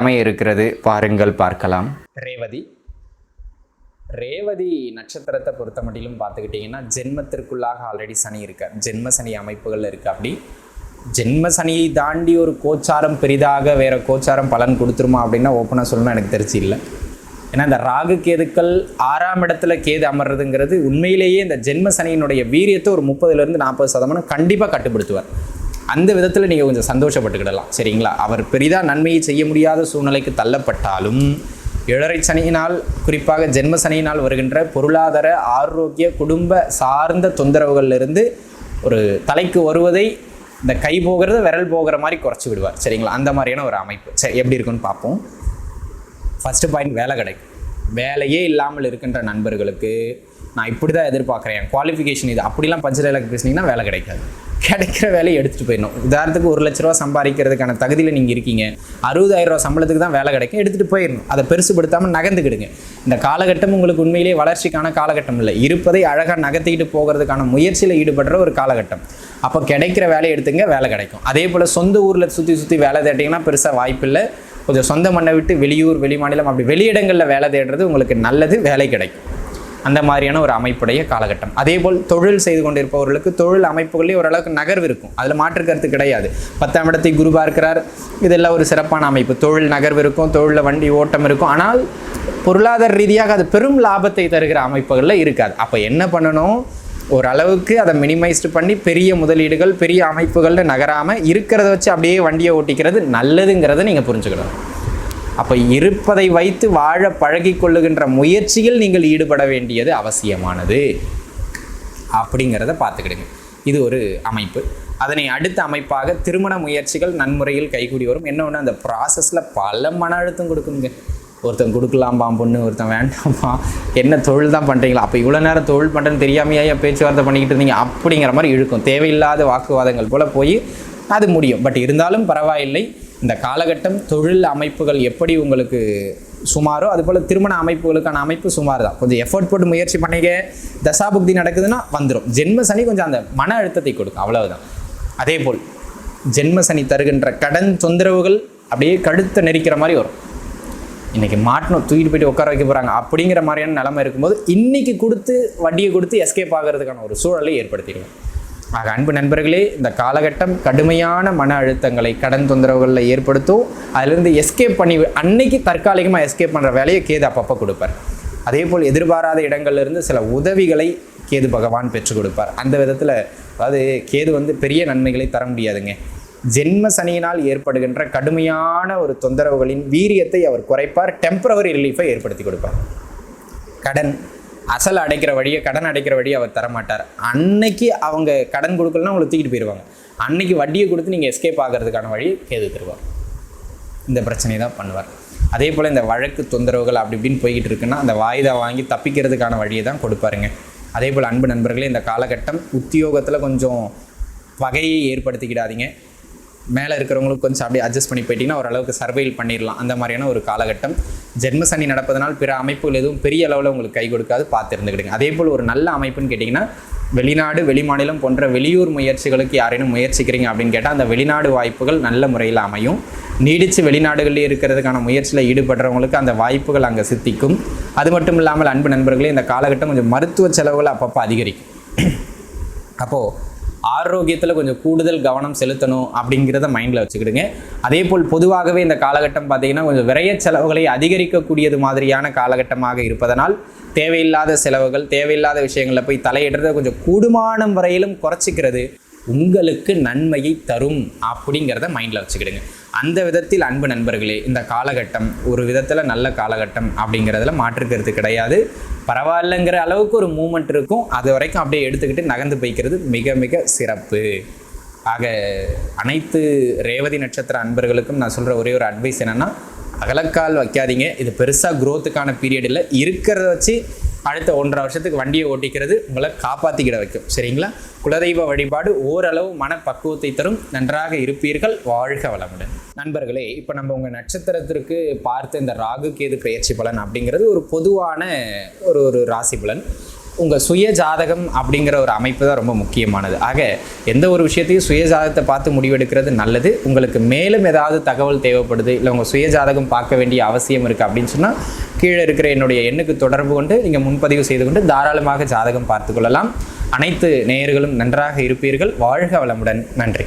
அமைய இருக்கிறது பாருங்கள் பார்க்கலாம். ரேவதி. ரேவதி நட்சத்திரத்தை பொறுத்த மட்டிலும் பார்த்துக்கிட்டிங்கன்னா ஜென்மத்திற்குள்ளாக ஆல்ரெடி சனி இருக்க ஜென்ம சனி அமைப்புகள் இருக்குது அப்படி. ஜென்ம சனியை தாண்டி ஒரு கோச்சாரம் பெரிதாக வேற கோச்சாரம் பலன் கொடுத்துருமா அப்படின்னா ஓப்பனாக சொல்லணும் எனக்கு தெரிஞ்சு இல்லை. ஏன்னா இந்த ராகு கேதுக்கள் ஆறாம் இடத்துல கேது அமர்றதுங்கிறது உண்மையிலேயே இந்த ஜென்ம சனியினுடைய வீரியத்தை ஒரு முப்பதுலேருந்து நாற்பது சதமானம் கண்டிப்பாக கட்டுப்படுத்துவார். அந்த விதத்தில் நீங்கள் கொஞ்சம் சந்தோஷப்பட்டுக்கிடலாம். சரிங்களா? அவர் பெரிதாக நன்மையை செய்ய முடியாத சூழ்நிலைக்கு தள்ளப்பட்டாலும் ஏழரை சனியினால் குறிப்பாக ஜென்ம சனியினால் வருகின்ற பொருளாதார ஆரோக்கிய குடும்ப சார்ந்த தொந்தரவுகளிலிருந்து ஒரு தலைக்கு வருவதை இந்த கை போகிறது விரல் போகிற மாதிரி குறைச்சி விடுவார். சரிங்களா? அந்த மாதிரியான ஒரு அமைப்பு. சரி எப்படி இருக்குன்னு பார்ப்போம். ஃபஸ்ட்டு பாயிண்ட் வேலை கிடைக்கும். வேலையே இல்லாமல் இருக்கின்ற நண்பர்களுக்கு நான் இப்படி தான் எதிர்பார்க்குறேன் குவாலிஃபிகேஷன் இது. அப்படிலாம் பஞ்சலைக்கு பேசுனீங்கன்னா வேலை கிடைக்காது. கிடைக்கிற வேலையை எடுத்துகிட்டு போயிடணும். உதாரணத்துக்கு ஒரு லட்ச ரூபா சம்பாதிக்கிறதுக்கான தகுதியில் நீங்கள் இருக்கீங்க. அறுபதாயிரம் ரூபா சம்பளத்துக்கு தான் வேலை கிடைக்கும். எடுத்துகிட்டு போயிடணும். அதை பெருசுபடுத்தாமல் நகர்ந்துக்கிடுங்க. இந்த காலகட்டம் உங்களுக்கு உண்மையிலேயே வளர்ச்சிக்கான காலகட்டம் இல்லை. இருப்பதை அழகாக நகர்த்திக்கிட்டு போகிறதுக்கான முயற்சியில் ஈடுபடுற ஒரு காலகட்டம். அப்போ கிடைக்கிற வேலையை எடுத்துங்க வேலை கிடைக்கும். அதே போல் சொந்த ஊரில் சுற்றி சுற்றி வேலை தேட்டிங்கன்னா பெருசாக வாய்ப்பில்லை கொஞ்சம் சொந்த மண்ணை விட்டு வெளியூர் வெளிமாநிலம் அப்படி வெளியிடங்களில் வேலை தேடுறது உங்களுக்கு நல்லது வேலை கிடைக்கும். அந்த மாதிரியான ஒரு அமைப்புடைய காலகட்டம். அதேபோல் தொழில் செய்து கொண்டிருப்பவர்களுக்கு தொழில் அமைப்புகளே ஓரளவுக்கு நகர்வு இருக்கும். அதில் மாற்று கருத்து கிடையாது. பத்தாம் இடத்தை குரு பார்க்கிறார். இதெல்லாம் ஒரு சிறப்பான அமைப்பு. தொழில் நகர்வு இருக்கும். தொழிலில் வண்டி ஓட்டம் இருக்கும். ஆனால் பொருளாதார ரீதியாக அது பெரும் லாபத்தை தருகிற அமைப்புகளில் இருக்காது. அப்போ என்ன பண்ணணும்? ஓரளவுக்கு அதை மினிமைஸ்டு பண்ணி பெரிய முதலீடுகள் பெரிய அமைப்புகளில் நகராமல் இருக்கிறத வச்சு அப்படியே வண்டியை ஓட்டிக்கிறது நல்லதுங்கிறத நீங்கள் புரிஞ்சுக்கணும். அப்போ இருப்பதை வைத்து வாழ பழகி கொள்ளுகின்ற முயற்சியில் நீங்கள் ஈடுபட வேண்டியது அவசியமானது. அப்படிங்கிறத பார்த்துக்கிடுங்க. இது ஒரு அமைப்பு. அதனை அடுத்த அமைப்பாக திருமண முயற்சிகள் நன்முறையில் கைகூடி வரும். என்ன ஒன்று அந்த ப்ராசஸில் பல மன அழுத்தம் கொடுக்குங்க. ஒருத்தன் கொடுக்கலாம்பா பொண்ணு ஒருத்தன் வேண்டாமா என்ன தொழில் தான் பண்ணுறீங்களா அப்போ இவ்வளோ நேரம் தொழில் பண்ணுறேன்னு தெரியாமையா ஏன் பேச்சுவார்த்தை பண்ணிக்கிட்டு இருந்தீங்க? அப்படிங்கிற மாதிரி இழுக்கும். தேவையில்லாத வாக்குவாதங்கள் போல் போய் அது முடியும். பட் இருந்தாலும் பரவாயில்லை. இந்த காலகட்டம் தொழில் அமைப்புகள் எப்படி உங்களுக்கு சுமாரோ அதுபோல் திருமண அமைப்புகளுக்கான அமைப்பு சுமார் தான் கொஞ்சம் எஃபோர்ட் போட்டு முயற்சி பண்ணிக்க தசாபுக்தி நடக்குதுன்னா வந்துடும் ஜென்ம சனி கொஞ்சம் அந்த மன அழுத்தத்தை கொடுக்கும் அவ்வளவுதான். அதே போல் ஜென்ம சனி தருகின்ற கடன் தொந்தரவுகள் அப்படியே கழுத்தை நெரிக்கிற மாதிரி வரும். இன்றைக்கி மாட்டணும் தூக்கிட்டு போயிட்டு உட்கார வைக்க போகிறாங்க அப்படிங்கிற மாதிரியான நிலமை இருக்கும்போது இன்றைக்கி கொடுத்து வட்டியை கொடுத்து எஸ்கேப் ஆகிறதுக்கான ஒரு சூழலை ஏற்படுத்திடுவோம். ஆக அன்பு நண்பர்களே இந்த காலகட்டம் கடுமையான மன அழுத்தங்களை கடன் தொந்தரவுகளில் ஏற்படுத்தும். அதிலிருந்து எஸ்கேப் பண்ணி அன்னைக்கு தற்காலிகமாக எஸ்கேப் பண்ணுற வேலையை கேது அப்பப்போ கொடுப்பார். அதே போல் எதிர்பாராத இடங்கள்லேருந்து சில உதவிகளை கேது பகவான் பெற்றுக் கொடுப்பார். அந்த விதத்தில் அதாவது கேது வந்து பெரிய நன்மைகளை தர முடியாதுங்க. ஜென்ம சனியினால் ஏற்படுகின்ற கடுமையான ஒரு தொந்தரவுகளின் வீரியத்தை அவர் குறைப்பார். டெம்பரவரி ரிலீஃபை ஏற்படுத்தி கொடுப்பார். கடன் அசல் அடைக்கிற வழியை கடன் அடைக்கிற வழியை அவர் தரமாட்டார். அன்னைக்கு அவங்க கடன் கொடுக்கலன்னா அவங்களை தூக்கிட்டு போயிடுவாங்க அன்னைக்கு வட்டியை கொடுத்து நீங்கள் எஸ்கேப் ஆகிறதுக்கான வழி கேது தருவார். இந்த பிரச்சனையை தான் பண்ணுவார். அதே போல் இந்த வழக்கு தொந்தரவுகள் அப்படி இப்படின்னு போய்கிட்டு இருக்குன்னா அந்த வாய்தா வாங்கி தப்பிக்கிறதுக்கான வழியை தான் கொடுப்பாருங்க. அதே போல் அன்பு நண்பர்களே இந்த காலகட்டம் உத்தியோகத்தில் கொஞ்சம் வகையை ஏற்படுத்திக்கிடாதீங்க. மேலே இருக்கிறவங்களுக்கு கொஞ்சம் அப்படியே அட்ஜஸ்ட் பண்ணி போயிட்டீங்கன்னா ஓரளவுக்கு சர்வைல் பண்ணிடலாம் அந்த மாதிரியான ஒரு காலகட்டம். ஜென்ம சனி நடப்பதனால் பிற அமைப்புகள் எதுவும் பெரிய அளவில் உங்களுக்கு கை கொடுக்காது பார்த்து இருந்துக்கிடுங்க அதே போல் ஒரு நல்ல அமைப்புன்னு கேட்டிங்கன்னா வெளிநாடு வெளிமாநிலம் போன்ற வெளியூர் முயற்சிகளுக்கு யாரேனும் முயற்சிக்கிறீங்க அப்படின்னு கேட்டால் அந்த வெளிநாடு வாய்ப்புகள் நல்ல முறையில் அமையும். நீடித்து வெளிநாடுகளில் இருக்கிறதுக்கான முயற்சியில் ஈடுபடுறவங்களுக்கு அந்த வாய்ப்புகள் அங்கே சித்திக்கும். அது மட்டும் இல்லாமல் அன்பு நண்பர்களே இந்த காலகட்டம் கொஞ்சம் மருத்துவ செலவுகள் அப்பப்போ அதிகரிக்கும். அப்போது ஆரோக்கியத்தில் கொஞ்சம் கூடுதல் கவனம் செலுத்தணும் அப்படிங்கிறத மைண்டில் வச்சுக்கிடுங்க. அதே போல் பொதுவாகவே இந்த காலகட்டம் பார்த்திங்கன்னா கொஞ்சம் விரைய செலவுகளை அதிகரிக்கக்கூடியது மாதிரியான காலகட்டமாக இருப்பதனால் தேவையில்லாத செலவுகள் தேவையில்லாத விஷயங்களில் போய் தலையிடுறத கொஞ்சம் கூடுமானம் வரையிலும் குறைச்சிக்கிறது உங்களுக்கு நன்மையை தரும் அப்படிங்கிறத மைண்டில் வச்சுக்கிடுங்க. அந்த விதத்தில் அன்பு நண்பர்களே இந்த காலகட்டம் ஒரு விதத்தில் நல்ல காலகட்டம் அப்படிங்கிறதுல மாற்றுக்கிறது கிடையாது. பரவாயில்லைங்கிற அளவுக்கு ஒரு மூமெண்ட் இருக்கும். அது வரைக்கும் அப்படியே எடுத்துக்கிட்டு நகர்ந்து போய்க்கிறது மிக மிக சிறப்பு. ஆக அனைத்து ரேவதி நட்சத்திர அன்பர்களுக்கும் நான் சொல்கிற ஒரே ஒரு அட்வைஸ் என்னென்னா அகலக்கால் வைக்காதீங்க. இது பெருசாக குரோத்துக்கான பீரியட் இல்லை. இருக்கிறத வச்சு அடுத்த ஒன்றரை வருஷத்துக்கு வண்டியை ஓட்டிக்கிறது உங்களை காப்பாற்றிக்கிட வைக்கும். சரிங்களா? குலதெய்வ வழிபாடு ஓரளவு மனப்பக்குவத்தை தரும். நன்றாக இருப்பீர்கள். வாழ்க வளமுடன். நண்பர்களே இப்போ நம்ம உங்கள் நட்சத்திரத்திற்கு பார்த்த இந்த ராகு கேது பெயர்ச்சி பலன் அப்படிங்கிறது ஒரு பொதுவான ஒரு ஒரு ராசி பலன். உங்கள் சுய ஜாதகம் அப்படிங்கிற ஒரு அமைப்பு தான் ரொம்ப முக்கியமானது. ஆக எந்த ஒரு விஷயத்தையும் சுய ஜாதகத்தை பார்த்து முடிவெடுக்கிறது நல்லது. உங்களுக்கு மேலும் ஏதாவது தகவல் தேவைப்படுது இல்லை உங்கள் சுய ஜாதகம் பார்க்க வேண்டிய அவசியம் இருக்குது அப்படின்னு சொன்னால் கீழே இருக்கிற என்னுடைய எண்ணுக்கு தொடர்பு கொண்டு நீங்கள் முன்பதிவு செய்து கொண்டு தாராளமாக ஜாதகம் பார்த்து கொள்ளலாம். அனைத்து நேயர்களும் நன்றாக இருப்பீர்கள். வாழ்க வளமுடன். நன்றி.